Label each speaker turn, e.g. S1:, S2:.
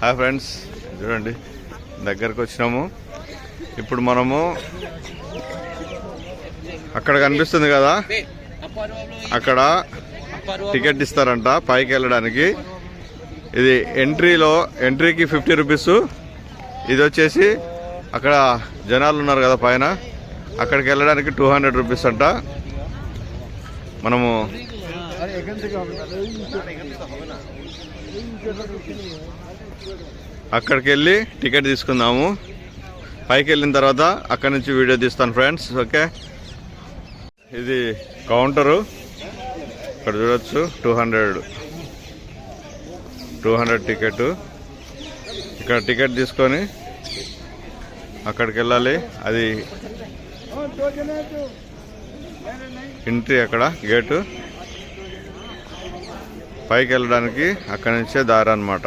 S1: Hi friends చూడండి. దగ్గరకు వచ్చినాము. ఇప్పుడు మనము అక్కడ కనిపిస్తుంది కదా? అక్కడ టికెట్ ఇస్తారంట పైకి వెళ్ళడానికి. ఇది ఎంట్రీలో ఎంట్రీకి ఫిఫ్టీ రూపీస్. ఇది వచ్చేసి అక్కడ జనాలు ఉన్నారు కదా పైన. అక్కడికి వెళ్ళడానికి టూ హండ్రెడ్ రూపీస్ అంట. మనము అక్కడికి వెళ్ళి టికెట్ తీసుకుందాము. పైకి వెళ్ళిన తర్వాత అక్కడి నుంచి వీడియో తీస్తాను ఫ్రెండ్స్ ఓకే? ఇది కౌంటరు. ఇక్కడ చూడొచ్చు two hundred. Two hundred ticket. ఇక్కడ టికెట్ తీసుకొని అక్కడికి వెళ్ళాలి అది ఎంట్రీ అక్కడ గేటు. పైకి వెళ్ళడానికి అక్కడి నుంచే దారి అన్నమాట.